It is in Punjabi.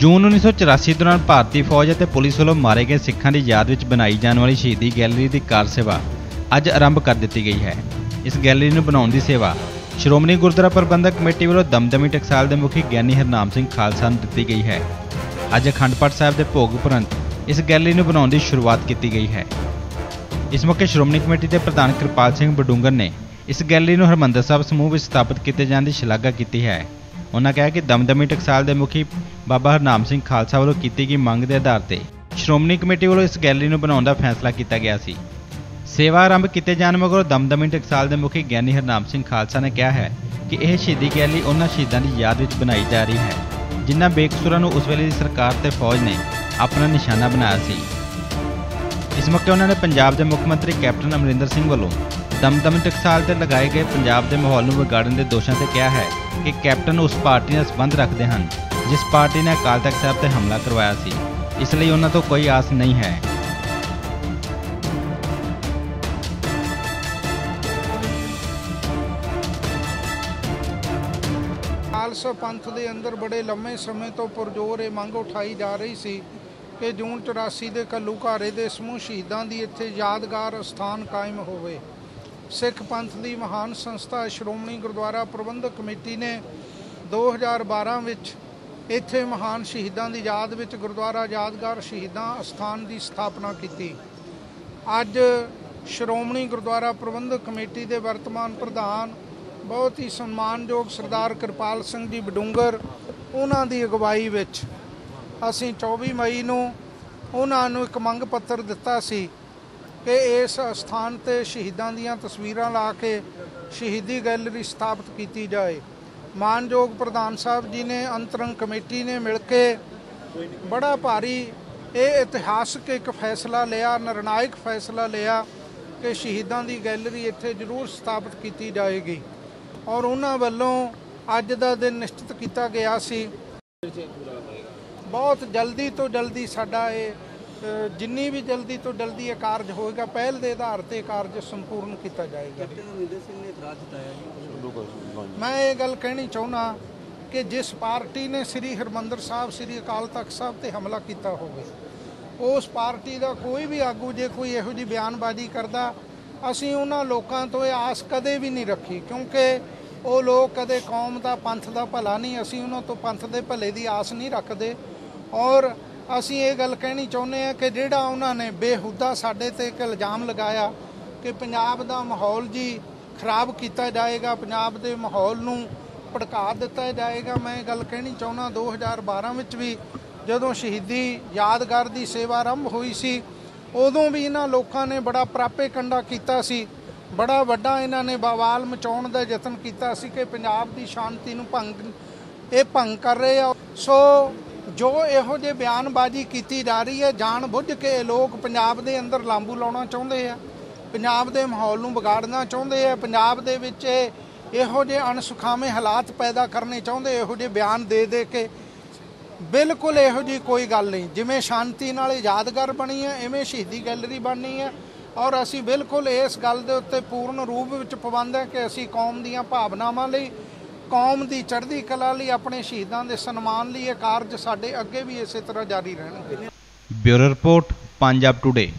ਜੂਨ 1984 ਦੌਰਾਨ ਭਾਰਤੀ ਫੌਜ ਅਤੇ ਪੁਲਿਸ ਵੱਲੋਂ ਮਾਰੇ ਗਏ ਸਿੱਖਾਂ ਦੀ ਯਾਦ ਵਿੱਚ ਬਣਾਈ ਜਾਣ ਵਾਲੀ ਸ਼ਹੀਦੀ ਗੈਲਰੀ ਦੀ ਕਾਰ ਸੇਵਾ ਅੱਜ ਆਰੰਭ ਕਰ ਦਿੱਤੀ ਗਈ ਹੈ। ਇਸ ਗੈਲਰੀ ਨੂੰ ਬਣਾਉਣ ਦੀ ਸੇਵਾ ਸ਼੍ਰੋਮਣੀ ਗੁਰਦੁਆਰਾ ਪ੍ਰਬੰਧਕ ਕਮੇਟੀ ਵੱਲੋਂ ਦਮਦਮੀ ਟਕਸਾਲ ਦੇ ਮੁਖੀ ਗਿਆਨੀ ਹਰਨਾਮ ਸਿੰਘ ਖਾਲਸਾ ਨੂੰ ਦਿੱਤੀ ਗਈ ਹੈ। ਅੱਜ ਅਖੰਡ ਪਾਠ ਸਾਹਿਬ ਦੇ ਭੋਗ ਉਪਰੰਤ ਇਸ ਗੈਲਰੀ ਨੂੰ ਬਣਾਉਣ ਦੀ ਸ਼ੁਰੂਆਤ ਕੀਤੀ ਗਈ ਹੈ। ਇਸ ਮੌਕੇ ਸ਼੍ਰੋਮਣੀ ਕਮੇਟੀ ਦੇ ਪ੍ਰਧਾਨ ਕਿਰਪਾਲ ਸਿੰਘ ਬਡੂੰਗਰ ਨੇ ਇਸ ਗੈਲਰੀ ਨੂੰ ਹਰਮੰਦਰ ਸਾਹਿਬ ਸਮੂਹ ਵਿੱਚ ਸਥਾਪਿਤ ਕੀਤੇ ਜਾਣ ਦੀ ਸ਼ਲਾਘਾ ਕੀਤੀ ਹੈ। ਉਹਨਾਂ ਕਿਹਾ ਕਿ ਦਮਦਮੀ ਟਕਸਾਲ ਦੇ ਮੁਖੀ ਬਾਬਾ ਹਰਨਾਮ ਸਿੰਘ ਖਾਲਸਾ ਵੱਲੋਂ ਕੀਤੀ ਗਈ ਮੰਗ ਦੇ ਆਧਾਰ ਤੇ ਸ਼੍ਰੋਮਣੀ ਕਮੇਟੀ ਵੱਲੋਂ ਇਸ ਗੈਲਰੀ ਨੂੰ ਬਣਾਉਣ ਦਾ ਫੈਸਲਾ ਕੀਤਾ ਗਿਆ ਸੀ। ਸੇਵਾ ਆਰੰਭ ਕੀਤੇ ਜਾਣ ਮਗਰੋਂ ਦਮਦਮੀ ਟਕਸਾਲ ਦੇ ਮੁਖੀ ਗਿਆਨੀ ਹਰਨਾਮ ਸਿੰਘ ਖਾਲਸਾ ਨੇ ਕਿਹਾ ਹੈ ਕਿ ਇਹ ਸ਼ਹੀਦੀ ਗੈਲਰੀ ਉਹਨਾਂ ਸ਼ਹੀਦਾਂ ਦੀ ਯਾਦ ਵਿੱਚ ਬਣਾਈ ਜਾ ਰਹੀ ਹੈ, ਜਿਨ੍ਹਾਂ ਬੇਕਸੂਰਾਂ ਨੂੰ ਉਸ ਵੇਲੇ ਦੀ ਸਰਕਾਰ ਤੇ ਫੌਜ ਨੇ ਆਪਣਾ ਨਿਸ਼ਾਨਾ ਬਣਾਇਆ ਸੀ। ਇਸ ਮੌਕੇ ਉਹਨਾਂ ਨੇ ਪੰਜਾਬ ਦੇ ਮੁੱਖ ਮੰਤਰੀ ਕੈਪਟਨ ਅਮਰਿੰਦਰ ਸਿੰਘ ਵੱਲੋਂ ਦਮਦਮ ਟਕਸਾਲ ਤੇ ਲਗਾਏ ਗਏ ਪੰਜਾਬ ਦੇ ਮਾਹੌਲ ਨੂੰ ਵਿਗਾੜਨ ਦੇ ਦੋਸ਼ਾਂ ਤੇ ਕਿਹਾ ਹੈ ਕਿ ਕੈਪਟਨ ਉਸ ਪਾਰਟੀ ਨਾਲ ਸੰਬੰਧ ਰੱਖਦੇ ਹਨ, ਜਿਸ ਪਾਰਟੀ ਨੇ ਅਕਾਲ ਤਖਤ ਸਾਹਿਬ ਤੇ ਹਮਲਾ ਕਰਵਾਇਆ ਸੀ। ਇਸ ਲਈ ਉਹਨਾਂ ਤੋਂ ਕੋਈ ਆਸ ਨਹੀਂ ਹੈ। ਖਾਲਸਾ ਪੰਥ ਦੇ ਅੰਦਰ ਬੜੇ ਲੰਮੇ ਸਮੇਂ ਤੋਂ ਪੁਰਜੋਰ ਇਹ ਮੰਗ ਉਠਾਈ ਜਾ ਰਹੀ ਸੀ ਕਿ ਜੂਨ 84 ਦੇ ਘੱਲੂਘਾਰੇ ਦੇ ਸਮੂਹ ਸ਼ਹੀਦਾਂ ਦੀ ਇੱਥੇ ਯਾਦਗਾਰ ਸਥਾਨ ਕਾਇਮ ਹੋਵੇ। ਸਿੱਖ ਪੰਥ ਦੀ ਮਹਾਨ ਸੰਸਥਾ ਸ਼੍ਰੋਮਣੀ ਗੁਰਦੁਆਰਾ ਪ੍ਰਬੰਧਕ ਕਮੇਟੀ ਨੇ 2012 ਵਿੱਚ ਇੱਥੇ ਮਹਾਨ ਸ਼ਹੀਦਾਂ ਦੀ ਯਾਦ ਵਿੱਚ ਗੁਰਦੁਆਰਾ ਯਾਦਗਾਰ ਸ਼ਹੀਦਾਂ ਅਸਥਾਨ ਦੀ ਸਥਾਪਨਾ ਕੀਤੀ। ਅੱਜ ਸ਼੍ਰੋਮਣੀ ਗੁਰਦੁਆਰਾ ਪ੍ਰਬੰਧਕ ਕਮੇਟੀ ਦੇ ਵਰਤਮਾਨ ਪ੍ਰਧਾਨ, ਬਹੁਤ ਹੀ ਸਨਮਾਨਯੋਗ ਸਰਦਾਰ ਕਿਰਪਾਲ ਸਿੰਘ ਜੀ ਬਡੂੰਗਰ ਉਹਨਾਂ ਦੀ ਅਗਵਾਈ ਵਿੱਚ ਅਸੀਂ 24 ਮਈ ਨੂੰ ਉਹਨਾਂ ਨੂੰ ਇੱਕ ਮੰਗ ਪੱਤਰ ਦਿੱਤਾ ਸੀ ਕਿ ਇਸ ਸਥਾਨ ਤੇ ਸ਼ਹੀਦਾਂ ਦੀਆਂ ਤਸਵੀਰਾਂ ਲਾ ਕੇ ਸ਼ਹੀਦੀ ਗੈਲਰੀ ਸਥਾਪਿਤ ਕੀਤੀ ਜਾਏ। ਮਾਨਯੋਗ ਪ੍ਰਧਾਨ ਸਾਹਿਬ ਜੀ ਨੇ, ਅੰਤਰੰਗ ਕਮੇਟੀ ਨੇ ਮਿਲ ਕੇ ਬੜਾ ਭਾਰੀ ਇਹ ਇਤਿਹਾਸਕ ਇੱਕ ਫੈਸਲਾ ਲਿਆ, ਨਿਰਣਾਇਕ ਫੈਸਲਾ ਲਿਆ ਕਿ ਸ਼ਹੀਦਾਂ ਦੀ ਗੈਲਰੀ ਇੱਥੇ ਜ਼ਰੂਰ ਸਥਾਪਿਤ ਕੀਤੀ ਜਾਏਗੀ। ਔਰ ਉਹਨਾਂ ਵੱਲੋਂ ਅੱਜ ਦਾ ਦਿਨ ਨਿਸ਼ਚਿਤ ਕੀਤਾ ਗਿਆ ਸੀ। ਬਹੁਤ ਜਲਦੀ ਤੋਂ ਜਲਦੀ ਸਾਡਾ ਇਹ ਜਿੰਨੀ ਵੀ ਜਲਦੀ ਤੋਂ ਜਲਦੀ ਇਹ ਕਾਰਜ ਹੋਏਗਾ ਪਹਿਲ ਦੇ ਆਧਾਰ ਤੇ ਕਾਰਜ ਸੰਪੂਰਨ ਕੀਤਾ ਜਾਏਗਾ। ਮੈਂ ਇਹ ਗੱਲ ਕਹਿਣੀ ਚਾਹੁੰਦਾ ਕਿ ਜਿਸ ਪਾਰਟੀ ਨੇ ਸ੍ਰੀ ਹਰਮੰਦਰ ਸਾਹਿਬ ਸ੍ਰੀ ਅਕਾਲ ਤਖਤ ਸਾਹਿਬ ਤੇ ਹਮਲਾ ਕੀਤਾ ਹੋਵੇ ਉਸ ਪਾਰਟੀ ਦਾ ਕੋਈ ਵੀ ਆਗੂ ਜੇ ਕੋਈ ਇਹੋ ਜੀ ਬਿਆਨਬਾਜ਼ੀ ਕਰਦਾ ਅਸੀਂ ਉਹਨਾਂ ਲੋਕਾਂ ਤੋਂ ਇਹ ਆਸ ਕਦੇ ਵੀ ਨਹੀਂ ਰੱਖੀ ਕਿਉਂਕਿ ਉਹ ਲੋਕ ਕਦੇ ਕੌਮ ਦਾ ਪੰਥ ਦਾ ਭਲਾ ਨਹੀਂ ਅਸੀਂ ਉਹਨਾਂ ਤੋਂ ਪੰਥ ਦੇ ਭਲੇ ਦੀ ਆਸ ਨਹੀਂ ਰੱਖਦੇ। ਔਰ ਅਸੀਂ ਇਹ ਗੱਲ ਕਹਿਣੀ ਚਾਹੁੰਦੇ ਆ ਕਿ ਜਿਹੜਾ ਉਹਨਾਂ ਨੇ ਬੇਹੁਦਾ ਸਾਡੇ ਤੇ ਇੱਕ ਇਲਜ਼ਾਮ ਲਗਾਇਆ ਕਿ ਪੰਜਾਬ ਦਾ ਮਾਹੌਲ ਜੀ ਖਰਾਬ ਕੀਤਾ ਜਾਏਗਾ, ਪੰਜਾਬ ਦੇ ਮਾਹੌਲ ਨੂੰ ਭੜਕਾ ਦਿੱਤਾ ਜਾਏਗਾ। ਮੈਂ ਇਹ ਗੱਲ ਕਹਿਣੀ ਚਾਹੁੰਦਾ 2012 ਵਿੱਚ ਵੀ ਜਦੋਂ ਸ਼ਹੀਦੀ ਯਾਦਗਾਰ ਦੀ ਸੇਵਾ ਆਰੰਭ ਹੋਈ ਸੀ, ਉਦੋਂ ਵੀ ਇਹਨਾਂ ਲੋਕਾਂ ਨੇ ਬੜਾ ਪ੍ਰਾਪੇ ਕੰਡਾ ਕੀਤਾ ਸੀ। ਬੜਾ ਵੱਡਾ ਇਹਨਾਂ ਨੇ ਬਵਾਲ ਮਚਾਉਣ ਦਾ ਯਤਨ ਕੀਤਾ ਸੀ ਕਿ ਪੰਜਾਬ ਦੀ ਸ਼ਾਂਤੀ ਨੂੰ ਭੰਗ, ਇਹ ਭੰਗ ਕਰ ਰਹੇ ਆ। ਸੋ ਜੋ ਇਹੋ ਜਿਹੇ ਬਿਆਨਬਾਜ਼ੀ ਕੀਤੀ ਜਾ ਰਹੀ ਹੈ, ਜਾਣ ਬੁੱਝ ਕੇ ਲੋਕ ਪੰਜਾਬ ਦੇ ਅੰਦਰ ਲਾਂਬੂ ਲਾਉਣਾ ਚਾਹੁੰਦੇ ਆ, ਪੰਜਾਬ ਦੇ ਮਾਹੌਲ ਨੂੰ ਵਿਗਾੜਨਾ ਚਾਹੁੰਦੇ ਆ, ਪੰਜਾਬ ਦੇ ਵਿੱਚ ਇਹੋ ਜਿਹੇ ਅਣਸੁਖਾਵੇਂ ਹਾਲਾਤ ਪੈਦਾ ਕਰਨੇ ਚਾਹੁੰਦੇ, ਇਹੋ ਜਿਹੇ ਬਿਆਨ ਦੇ ਦੇ ਕੇ ਬਿਲਕੁਲ ਇਹੋ ਜੀ ਕੋਈ ਗੱਲ ਨਹੀਂ। ਜਿਵੇਂ ਸ਼ਾਂਤੀ ਨਾਲ ਯਾਦਗਾਰ ਬਣੀ ਹੈ ਐਵੇਂ ਸ਼ਹੀਦੀ ਗੈਲਰੀ ਬਣਨੀ ਹੈ ਔਰ ਅਸੀਂ ਬਿਲਕੁਲ ਇਸ ਗੱਲ ਦੇ ਉੱਤੇ ਪੂਰਨ ਰੂਪ ਵਿੱਚ ਪਾਬੰਦ ਹੈ ਕਿ ਅਸੀਂ ਕੌਮ ਦੀਆਂ ਭਾਵਨਾਵਾਂ ਲਈ ਕੌਮ ਦੀ ਚੜ੍ਹਦੀ ਕਲਾ ਲਈ ਆਪਣੇ ਸ਼ਹੀਦਾਂ ਦੇ ਸਨਮਾਨ ਲਈ ਇਹ ਕਾਰਜ ਸਾਡੇ ਅੱਗੇ ਵੀ ਇਸੇ ਤਰ੍ਹਾਂ ਜਾਰੀ ਰਹਿਣਗੇ। Bureau report, Punjab today